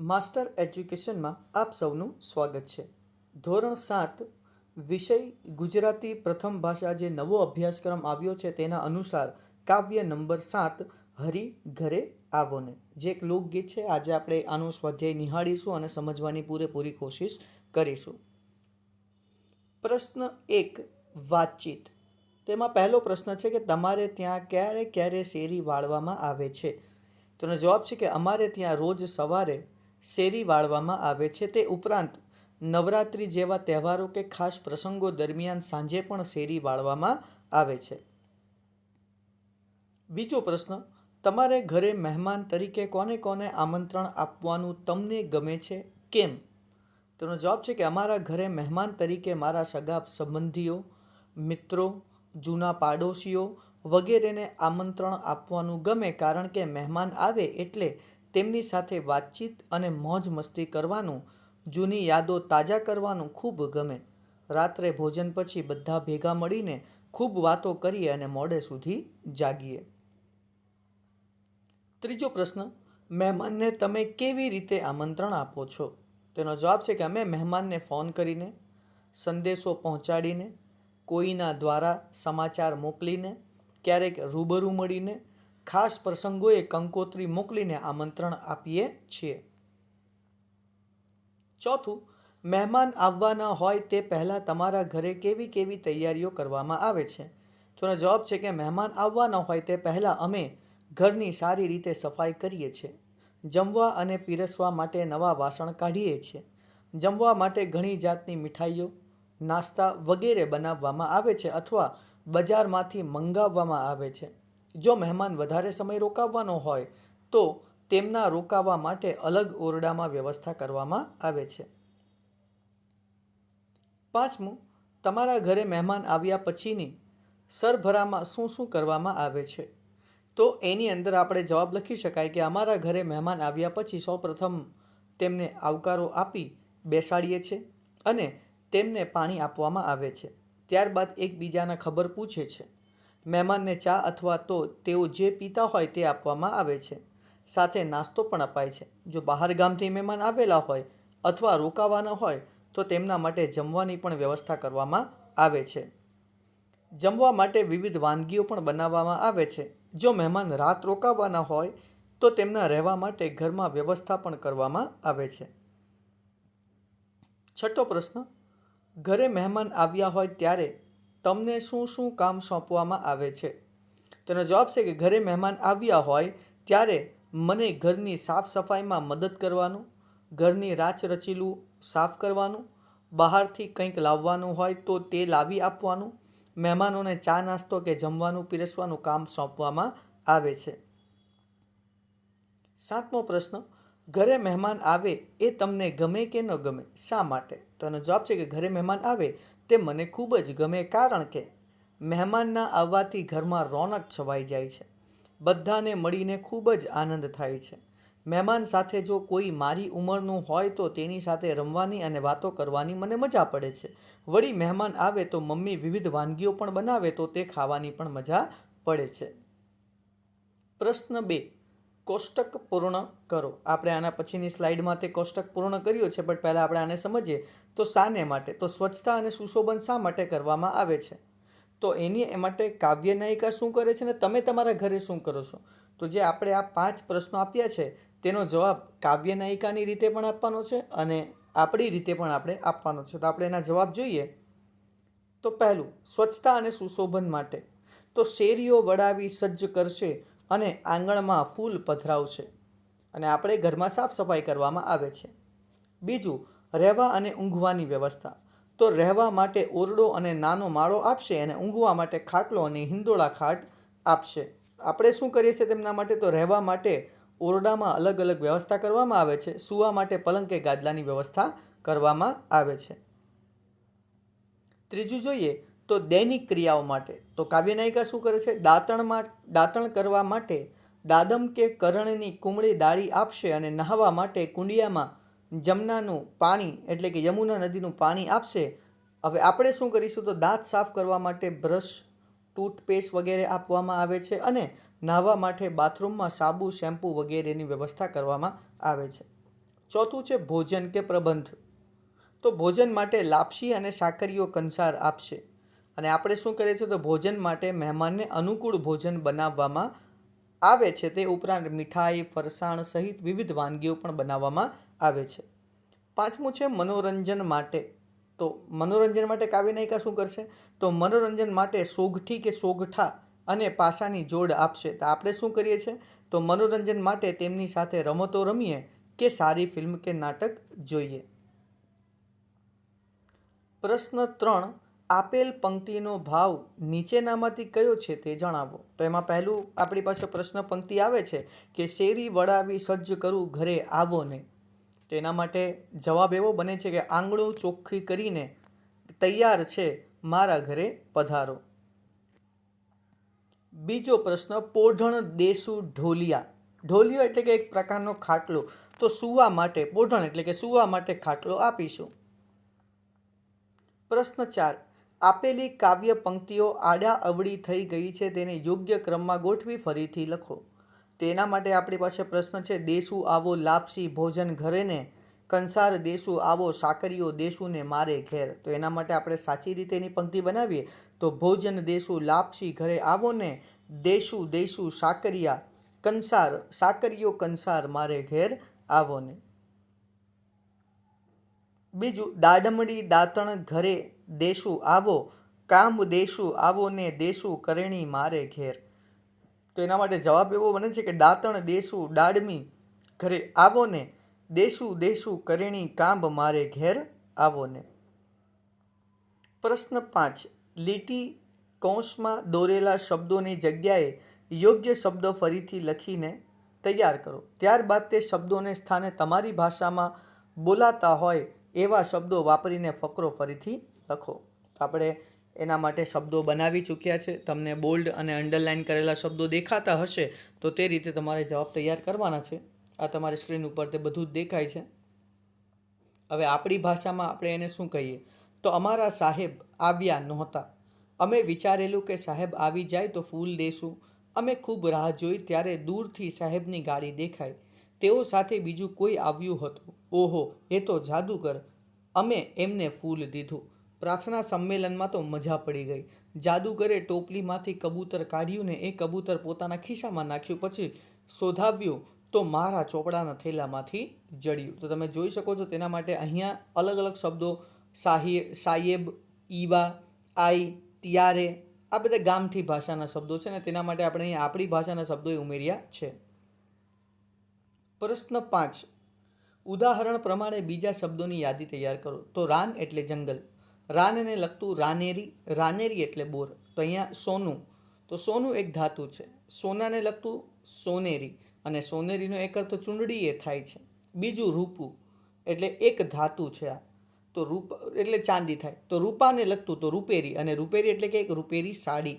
Master એજ્યુકેશનમાં આપ સૌનું સ્વાગત છે. ધોરણ સાત, વિષય ગુજરાતી પ્રથમ ભાષા જે નવો અભ્યાસક્રમ આવ્યો છે તેના અનુસાર કાવ્ય નંબર સાત, હરી ઘરે આવોને જે એક લોકગીત છે, આજે આપણે આનો સ્વાધ્યાય નિહાળીશું અને સમજવાની પૂરેપૂરી કોશિશ કરીશું. પ્રશ્ન એક, વાતચીત. તેમાં પહેલો પ્રશ્ન છે કે તમારે ત્યાં ક્યારે ક્યારે શેરી વાળવામાં આવે છે? તેનો જવાબ છે કે અમારે ત્યાં રોજ સવારે શેરી વાળવામાં આવે છે તે ઉપરાંત નવરાત્રિ જેવા તહેવારો કે ખાસ પ્રસંગો દરમિયાન સાંજે પણ શેરી વાળવામાં આવે છે. બીજો પ્રશ્ન, તમારે ઘરે મહેમાન તરીકે કોને કોને આમંત્રણ આપવાનું તમને ગમે છે? કેમ? તેનો જવાબ છે કે અમારા ઘરે મહેમાન તરીકે મારા સગા સંબંધીઓ, મિત્રો, જૂના પાડોશીઓ વગેરેને આમંત્રણ આપવાનું ગમે કારણ કે મહેમાન આવે એટલે તેમની સાથે વાતચીત અને મોજ મસ્તી કરવાનું, જૂની યાદો તાજા કરવાનું ખૂબ ગમે. રાત્રે ભોજન પછી બધા ભેગા મળીને ખૂબ વાતો કરીએ અને મોડે સુધી જાગીએ. ત્રીજો પ્રશ્ન, મહેમાનને તમે કેવી રીતે આમંત્રણ આપો છો? તેનો જવાબ છે કે અમે મહેમાનને ફોન કરીને, સંદેશો પહોંચાડીને, કોઈના દ્વારા સમાચાર મોકલીને, ક્યારેક રૂબરૂ મળીને ખાસ પ્રસંગોએ કંકોત્રી મોકલીને આમંત્રણ આપીએ છીએ. ચોથું, મહેમાન આવવાના હોય તે પહેલાં તમારા ઘરે કેવી કેવી તૈયારીઓ કરવામાં આવે છે? તો જવાબ છે કે મહેમાન આવવાના હોય તે પહેલાં અમે ઘરની સારી રીતે સફાઈ કરીએ છીએ. જમવા અને પીરસવા માટે નવા વાસણ કાઢીએ છીએ. જમવા માટે ઘણી જાતની મીઠાઈઓ, નાસ્તા વગેરે બનાવવામાં આવે છે અથવા બજારમાંથી મંગાવવામાં આવે છે. જો મહેમાન વધારે સમય રોકાવવાનો હોય, તો તેમના રોકાવા માટે અલગ ઓરડામાં વ્યવસ્થા કરવામાં આવે છે. પાંચમું, તમારા ઘરે મહેમાન આવ્યા પછીની સરભરામાં શું શું કરવામાં આવે છે? તો એની અંદર આપણે જવાબ લખી શકાય કે અમારા ઘરે મહેમાન આવ્યા પછી સૌપ્રથમ તેમને આવકારો આપી બેસાડીએ છીએ અને તેમને પાણી આપવામાં આવે છે. ત્યારબાદ એકબીજાના ખબર પૂછે છે. મહેમાનને ચા અથવા તો તેઓ જે પીતા હોય તે આપવામાં આવે છે. સાથે નાસ્તો પણ અપાય છે. જો બહાર ગામથી મહેમાન આવેલા હોય અથવા રોકાવાના હોય તો તેમના માટે જમવાની પણ વ્યવસ્થા કરવામાં આવે છે. જમવા માટે વિવિધ વાનગીઓ પણ બનાવવામાં આવે છે. જો મહેમાન રાત રોકાવાના હોય તો તેમના રહેવા માટે ઘરમાં વ્યવસ્થા પણ કરવામાં આવે છે. છઠ્ઠો પ્રશ્ન. ઘરે મહેમાન આવ્યા હોય ત્યારે તમને શું શું કામ સોંપવામાં આવે છે? તેનો જવાબ છે કે ઘરે મહેમાન આવ્યા હોય ત્યારે મને ઘરની સાફ સફાઈમાં મદદ કરવાનું, ઘરની રાચ રચીલું સાફ કરવાનું, બહારથી કંઈક લાવવાનું હોય તો તે લાવી આપવાનું, મહેમાનોને ચા નાસ્તો કે જમવાનું પીરસવાનું કામ સોંપવામાં આવે છે. સાતમો પ્રશ્ન, ઘરે મહેમાન આવે એ તમને ગમે કે ન ગમે? શા માટે? તો એનો જવાબ છે કે ઘરે મહેમાન આવે તે મને ખૂબ જ ગમે કારણ કે મહેમાનના આવવાથી ઘરમાં રોનક છવાઈ જાય છે. બધાને મળીને ખૂબ જ આનંદ થાય છે. મહેમાન સાથે જો કોઈ મારી ઉંમરનું હોય તો તેની સાથે રમવાની અને વાતો કરવાની મને મજા પડે છે. વળી મહેમાન આવે તો મમ્મી વિવિધ વાનગીઓ પણ બનાવે તો તે ખાવાની પણ મજા પડે છે. પ્રશ્ન બે. કોષ્ટક પૂર્ણ કરો. આપણે આના પછીની સ્લાઇડમાં તે કોષ્ટક પૂર્ણ કર્યું છે બટ પહેલાં આપણે આને સમજીએ. તો શાને માટે, તો સ્વચ્છતા અને સુશોભન શા માટે કરવામાં આવે છે? તો એની એ માટે કાવ્ય નાયિકા શું કરે છે ને તમે તમારા ઘરે શું કરો છો? તો જે આપણે આ પાંચ પ્રશ્નો આપ્યા છે, તેનો જવાબ કાવ્ય નાયિકાની રીતે પણ આપવાનો છે અને આપણી રીતે પણ આપણે આપવાનો છે. તો આપણે એના જવાબ જોઈએ. તો પહેલું, સ્વચ્છતા અને સુશોભન માટે. તો શેરીઓ વડાવી સજ્જ કરશે અને આંગણમાં ફૂલ પધરાવશે અને આપણે ઘરમાં સાફ સફાઈ કરવામાં આવે છે. બીજું, રહેવા અને ઊંઘવાની વ્યવસ્થા. તો રહેવા માટે ઓરડો અને નાનો માળો આપશે અને ઊંઘવા માટે ખાટલો અને હિંદોળા ખાટ આપશે. આપણે શું કરીએ છીએ તેમના માટે? તો રહેવા માટે ઓરડામાં અલગ અલગ વ્યવસ્થા કરવામાં આવે છે. સૂવા માટે પલંગ કે ગાદલાની વ્યવસ્થા કરવામાં આવે છે. ત્રીજું જોઈએ તો દૈનિક ક્રિયાઓ માટે. તો કાવ્યનાયિકા શું કરે છે? દાંતણમાં દાંતણ કરવા માટે દાદમ કે કરણની કુમળી દાળી આપશે અને નહાવા માટે કુંડિયામાં જમનાનું પાણી, એટલે કે યમુના નદીનું પાણી આપશે. હવે આપણે શું કરીશું? તો દાંત સાફ કરવા માટે બ્રશ, ટૂથપેસ્ટ વગેરે આપવામાં આવે છે અને નાહવા માટે બાથરૂમમાં સાબુ, શેમ્પૂ વગેરેની વ્યવસ્થા કરવામાં આવે છે. ચોથું છે ભોજન કે પ્રબંધ. તો ભોજન માટે લાપસી અને સાકરીઓ કંસાર આપશે. અને આપણે શું કરીએ છીએ તો ભોજન માટે મહેમાનને અનુકૂળ ભોજન બનાવવામાં આવે છે. તે ઉપરાંત મીઠાઈ, ફરસાણ સહિત વિવિધ વાનગીઓ પણ બનાવવામાં આવે છે. પાંચમું છે મનોરંજન માટે. તો મનોરંજન માટે કાવ્ય નાયિકા શું કરશે? તો મનોરંજન માટે સોગઠી કે સોગઠા અને પાસાની જોડ આપશે. તો આપણે શું કરીએ છીએ? તો મનોરંજન માટે તેમની સાથે રમતો રમીએ કે સારી ફિલ્મ કે નાટક જોઈએ. પ્રશ્ન ત્રણ આપેલ પંક્તિનો ભાવ નીચેનામાંથી કયો છે તે જણાવો. તો એમાં પહેલું આપણી પાસે પ્રશ્ન પંક્તિ આવે છે કે શેરી વડાવી સજ્જ કરું ઘરે આવો ને. તો માટે જવાબ એવો બને છે કે આંગળું ચોખ્ખી કરીને તૈયાર છે મારા ઘરે પધારો. બીજો પ્રશ્ન, પોઢણ દેસુ ઢોલિયા. ઢોલિયો એટલે કે એક પ્રકારનો ખાટલો. તો સૂવા માટે, પોઢણ એટલે કે સૂવા માટે ખાટલો આપીશું. પ્રશ્ન ચાર આપેલી કાવ્ય પંક્તિઓ આડા અવળી થઈ ગઈ છે તેને યોગ્ય ક્રમમાં ગોઠવી ફરીથી લખો. તેના માટે આપણી પાસે પ્રશ્ન છે, દેસુ આવો લાપસી ભોજન ઘરે ને કંસાર દેસુ આવો સાકરીઓ દેસુને મારે ઘેર? તો એના માટે આપણે સાચી રીતે એની પંક્તિ બનાવીએ. તો, ભોજન દેસુ લાપસી ઘરે આવો ને દેસુ દેસુ સાકરિયા? કંસાર, સાકરીઓ કંસાર મારે ઘેર આવો ને બીજું, દાડમડી દાંતણ ઘરે દેશું આવો, કામ દેશું આવો ને દેશું કરેણી મારે ઘેર. તો એના માટે જવાબ એવો બને છે કે દાંતણ દેશું દાડમી ઘરે આવો ને, દેશું દેશું કરેણી કાંબ મારે ઘેર આવો ને. પ્રશ્ન પાંચ. લીટી કૌંસમાં દોરેલા શબ્દોની જગ્યાએ યોગ્ય શબ્દો ફરીથી લખીને તૈયાર કરો. ત્યારબાદ તે શબ્દોને સ્થાને તમારી ભાષામાં બોલાતા હોય એવા શબ્દો વાપરીને ફકરો ફરીથી લખો. આપણે એના માટે શબ્દો બનાવી ચૂક્યા છે. તમને બોલ્ડ અને અંડરલાઇન કરેલા શબ્દો દેખાતા હશે, તો તે રીતે તમારે જવાબ તૈયાર કરવાના છે. આ તમારી સ્ક્રીન ઉપર તે બધું જ દેખાય છે. હવે આપણી ભાષામાં આપણે એને શું કહીએ? તો અમારા સાહેબ આવ્યા નહોતા. અમે વિચારેલું કે સાહેબ આવી જાય તો ફૂલ દેશું. અમે ખૂબ રાહ જોઈ ત્યારે દૂરથી સાહેબની ગાડી દેખાઈ. તેઓ સાથે બીજું કોઈ આવ્યું હતું. ઓહો, એ તો જાદુગર. અમે એમને ફૂલ દીધું. પ્રાર્થના સંમેલનમાં તો મજા પડી ગઈ. જાદુગરે ટોપલીમાંથી કબૂતર કાઢ્યું ને એ કબૂતર પોતાના ખિસ્સામાં નાખ્યું, પછી શોધાવ્યું તો મારા ચોપડાના થેલામાંથી જડ્યું. તો તમે જોઈ શકો છો તેના માટે અહીંયા અલગ અલગ શબ્દો, સાહી સાહેબ ઈવા આઈ, ત્યારે, આ બધા ગામઠી ભાષાના શબ્દો છે ને તેના માટે આપણે અહીંયા આપણી ભાષાના શબ્દો ઉમેર્યા છે. પ્રશ્ન પાંચ. ઉદાહરણ પ્રમાણે બીજા શબ્દોની યાદી તૈયાર કરો. તો રાન એટલે જંગલ. રાનને લગતું રાનેરી રાનેરી એટલે બોર. તો અહીંયા સોનું, તો સોનું એક ધાતુ છે. સોનાને લગતું સોનેરી અને સોનેરીનો એક અર્થ ચૂંદડી એ થાય છે. બીજું રૂપું એટલે એક ધાતુ છે આ. તો રૂપ, એટલે ચાંદી થાય. તો રૂપાને લગતું તો રૂપેરી અને રૂપેરી એટલે કે એક રૂપેરી સાડી.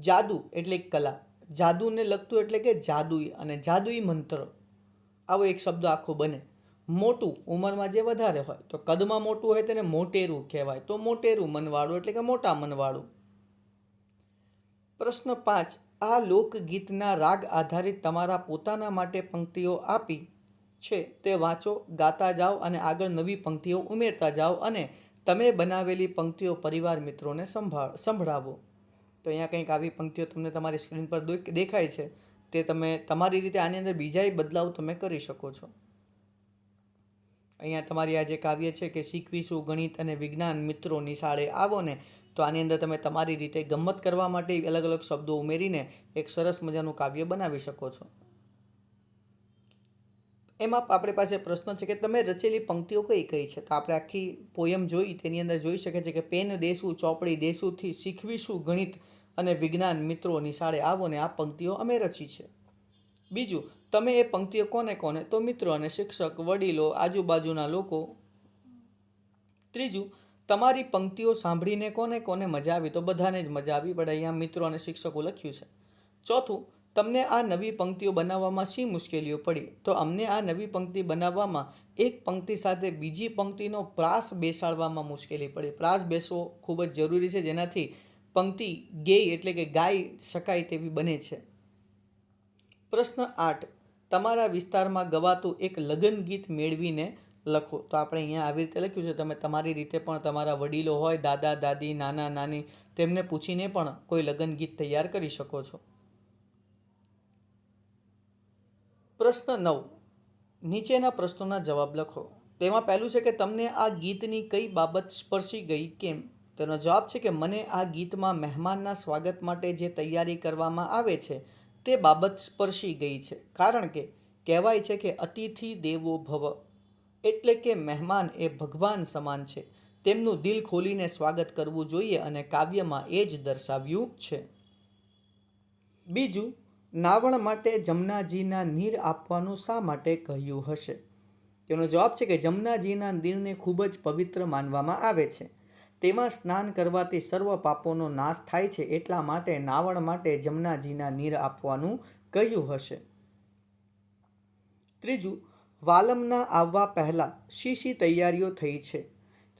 જાદુ એટલે એક કલા. જાદુને લગતું એટલે કે જાદુઈ અને જાદુઈ મંત્ર. આવો એક શબ્દ આખો બને. મોટું ઉંમરમાં જે વધારે હોય, તો કદમાં મોટું હોય તેને મોટેરું કહેવાય. તો મોટેરું મનવાળું એટલે કે મોટા મનવાળું. પ્રશ્ન પાંચ, આ લોકગીતના રાગ આધારિત તમારા પોતાના માટે પંક્તિઓ આપી છે, તે વાંચો, ગાતા જાઓ અને આગળ નવી પંક્તિઓ ઉમેરતા જાઓ અને તમે બનાવેલી પંક્તિઓ પરિવાર મિત્રોને સંભાળ સંભળાવો. તો અહીંયા કંઈક આવી પંક્તિઓ તમને તમારી સ્ક્રીન પર દેખાય છે. તે તમે તમારી રીતે આની અંદર બીજાય બદલાવ તમે કરી શકો છો. અહીંયા તમારી આ જે કાવ્ય છે કે શીખવીશું ગણિત અને વિજ્ઞાન મિત્રો નિશાળે આવો ને, તો આની અંદર તમે તમારી રીતે ગમત કરવા માટે અલગ અલગ શબ્દો ઉમેરીને એક સરસ મજાનું કાવ્ય બનાવી શકો છો. એમાં આપણી પાસે પ્રશ્ન છે કે તમે રચેલી પંક્તિઓ કઈ કઈ છે? તો આપણે આખી પોયમ જોઈ, તેની અંદર જોઈ શકે છે કે પેન દેશું ચોપડી દેશુંથી શીખવીશું ગણિત અને વિજ્ઞાન મિત્રો નિશાળે આવો ને, આ પંક્તિઓ અમે રચી છે. બીજું તમે એ પંક્તિઓ કોને કોને? તો મિત્રો અને શિક્ષક, વડીલો, આજુબાજુના લોકો. ત્રીજું, તમારી પંક્તિઓ સાંભળીને કોને કોને મજા આવી? તો બધાને જ મજા આવી, પણ અહીંયા મિત્રો અને શિક્ષકો લખ્યું છે. ચોથું, તમને આ નવી પંક્તિઓ બનાવવામાં શી મુશ્કેલીઓ પડી? તો અમને આ નવી પંક્તિ બનાવવામાં એક પંક્તિ સાથે બીજી પંક્તિનો પ્રાસ બેસાડવામાં મુશ્કેલી પડી. પ્રાસ બેસવો ખૂબ જ જરૂરી છે, જેનાથી પંક્તિ ગેય એટલે કે ગાઈ શકાય તેવી બને છે. પ્રશ્ન આઠ તમારા વિસ્તારમાં ગવાતું એક લગ્ન ગીત મેળવીને લખો. તો આપણે અહીંયા આવી રીતે લખ્યું છે. તમે તમારી રીતે પણ તમારા વડીલો હોય, દાદા, દાદી, નાના, નાની, તેમને પૂછીને પણ કોઈ લગ્ન ગીત તૈયાર કરી શકો છો. પ્રશ્ન નવ. નીચેના પ્રશ્નોના જવાબ લખો. તેમાં પહેલું છે કે તમને આ ગીતની કઈ બાબત સ્પર્શી ગઈ? કેમ? તેનો જવાબ છે કે મને આ ગીતમાં મહેમાનના સ્વાગત માટે જે તૈયારી કરવામાં આવે છે તે બાબત સ્પર્શી ગઈ છે. કારણ કે કહેવાય છે કે અતિથિ દેવો ભવ, એટલે કે મહેમાન એ ભગવાન સમાન છે. તેમનું દિલ ખોલીને સ્વાગત કરવું જોઈએ અને કાવ્યમાં એ જ દર્શાવ્યું છે. બીજું, નાવણ માટે જમનાજીના નીર આપવાનું શા માટે કહ્યું હશે? તેનો જવાબ છે કે જમનાજીના નીરને ખૂબ જ પવિત્ર માનવામાં આવે છે. તેમાં સ્નાન કરવાથી સર્વ પાપોનો નાશ થાય છે એટલા માટે નાવણ માટે જમનાજીના નીર આપવાનું કહ્યું હશે. ત્રીજું, વાલમના આવવા પહેલાં શી શી તૈયારીઓ થઈ છે?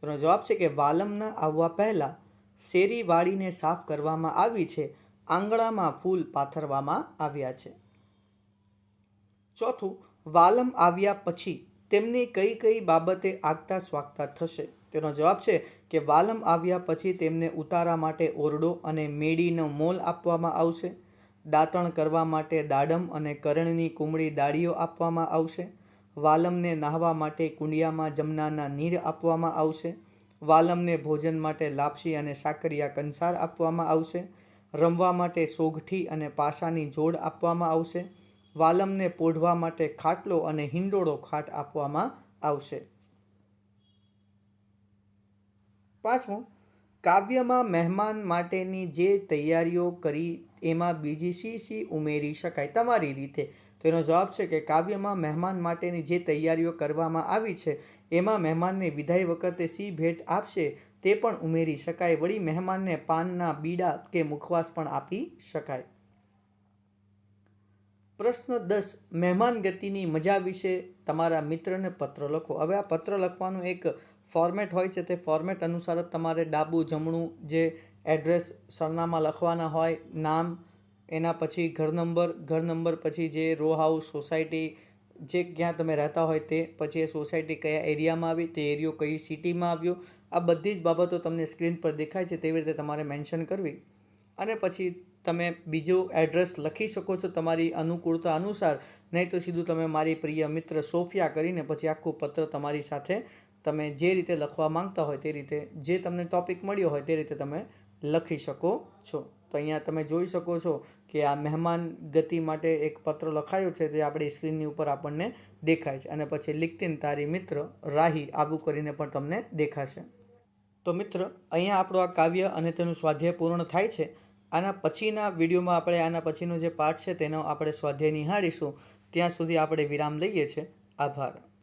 તેનો જવાબ છે કે વાલમના આવવા પહેલાં શેરી વાળીને સાફ કરવામાં આવી છે, આંગણામાં ફૂલ પાથરવામાં આવ્યા છે. ચોથું, વાલમ આવ્યા પછી તેમની કઈ કઈ બાબતે આગતા સ્વાગતા થશે? તેનો જવાબ છે કે વાલમ આવ્યા પછી તેમને ઉતારા માટે ઓરડો અને મેડીનો મોલ આપવામાં આવશે. દાંતણ કરવા માટે દાડમ અને કરણની કુમળી દાળીઓ આપવામાં આવશે. વાલમને નાહવા માટે કુંડિયામાં જમનાના નીર આપવામાં આવશે. વાલમને ભોજન માટે લાપસી અને સાકરિયા કંસાર આપવામાં આવશે. રમવા માટે સોગઠી અને પાસાની જોડ આપવામાં આવશે. વાલમને પોઢવા માટે ખાટલો અને હિંડોળો ખાટ આપવામાં આવશે. પાંચમું કાવ્યમાં મહેમાન માટેની જે તૈયારીઓ કરી એમાં બીજી શી શી ઉમેરી શકાય તમારી રીતે? તેનો જવાબ છે કે કાવ્યમાં મહેમાન માટેની જે તૈયારીઓ કરવામાં આવી છે, એમાં મહેમાનને વિદાય વખતે શી ભેટ આપશે તે પણ ઉમેરી શકાય. વળી મહેમાનને પાનના બીડા કે મુખવાસ પણ આપી શકાય. પ્રશ્ન દસ, મહેમાન ગતિની મજા વિશે તમારા મિત્રને પત્ર લખો. હવે આ પત્ર લખવાનું એક ફોર્મેટ હોય છે તે ફોર્મેટ અનુસાર જ તમારે ડાબું, જમણું જે એડ્રેસ સરનામા લખવાના હોય, નામ, એના પછી ઘર નંબર ઘર નંબર પછી જે રો હાઉસ સોસાયટી જે ક્યાં તમે રહેતા હોય તે પછી એ સોસાયટી કયા એરિયામાં આવી, તે એરિયો કઈ સિટીમાં આવ્યો, આ બધી જ બાબતો તમને સ્ક્રીન પર દેખાય છે તેવી રીતે તમારે મેન્શન કરવી. અને પછી તમે બીજું એડ્રેસ લખી શકો છો તમારી અનુકૂળતા અનુસાર, નહીં તો સીધું તમે મારી પ્રિય મિત્ર સોફિયા કરીને પછી આખું પત્ર તમારી સાથે તમે જે રીતે લખવા માંગતા હોય તે રીતે, જે તમને ટોપિક મળ્યો હોય તે રીતે તમે લખી શકો છો. તો અહીંયા તમે જોઈ શકો છો કે આ મહેમાન ગતિ માટે એક પત્ર લખાયો છે તે આપણી સ્ક્રીનની ઉપર આપણને દેખાય છે. અને પછી લિખતીન તારી મિત્ર રાહી આવું કરીને પણ તમને દેખાશે. તો મિત્ર, અહીંયા આપણું આ કાવ્ય અને તેનું સ્વાધ્યાય પૂર્ણ થાય છે. આના પછીના વિડીયોમાં આપણે આના પછીનો જે પાઠ છે તેનો આપણે સ્વાધ્યાય નિહાળીશું. ત્યાં સુધી આપણે વિરામ લઈએ છીએ. આભાર.